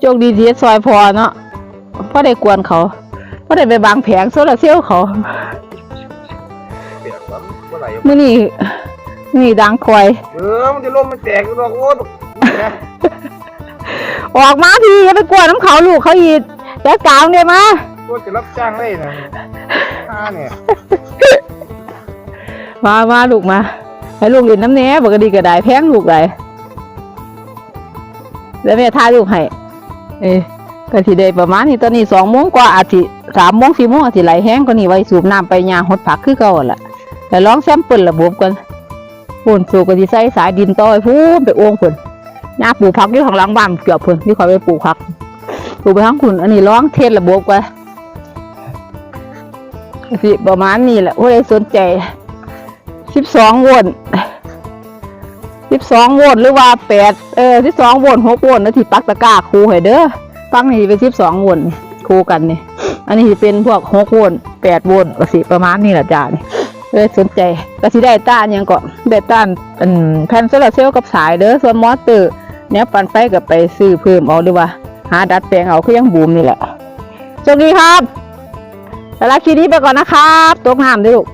โชคดีที่ซอยพอเนาะพอได้กวนเขาพอได้ไปบางแผงโซลาร์เซลล์เขาเปียกว่าเมื่อไหร่มื้อนี้มื้อนี่ดังคอย เออมันจะล่มมันแตกอยู่ดอกโอ้ยนะออกมาทีอย่าไปกวนน้ำเขาลูกเขาอีกแล้วกลางเดี๋ยวมาตัวจะรับจ้างได้นะห้าเนี่ยมามาลูกมา ให้ลูกเรียนน้ำแหน่ปกติก็ได้แพงลูกได้แล้วแม่ท่ายลูกให้ เอ้ก็สิได้ประมาณนี้ตอนนี้สองโมงกว่าอาทิสามโมงสี่โมงอาทิไหลแห้งกว่านี้ไว้สูบน้ำไปยางหดผักคือเก่าละแต่ลองแซมเปิลระบบกันพุ่นสูบก็สิใส่สายดินต่อไปพูนไปโอ่งพุ่นหญ้าปลูกผักอยู่ข้างหลังบ้านเกือบพุ่นที่คอยไปปลูกผักปลูกไปทั้งพุ่นอันนี้ลองเทสระบบกันก็สิประมาณนี้แหละผู้ใดสนใจสิบสองวลต์ สิบสองโวลต์หรือว่าแปดเออสิบสองโวลต์หกโวลต์นะที่ปักตะกร้าคูให้เด้อฟังนี่เป็นสิบสองโวลต์นี่คู่กันนี่อันนี้เป็นพวกหกโวลต์แปดโวลต์ก็สิประมาณนี้แหละจ้านี่เลยสนใจก็สิได้ต้านยังก็ได้ต้านอันแผ่นโซลาร์เซลล์กับสายเด้อส่วนมอเตอร์เนี่ยปั่นไฟก็ไปซื้อเพิ่มเอาหรือว่า หาดัดแปลงเอาคือยังบูมนี่แหละสวัสดีครับแต่ละคลิปนี้ไปก่อนนะครับตกน้ำเด้วยลูก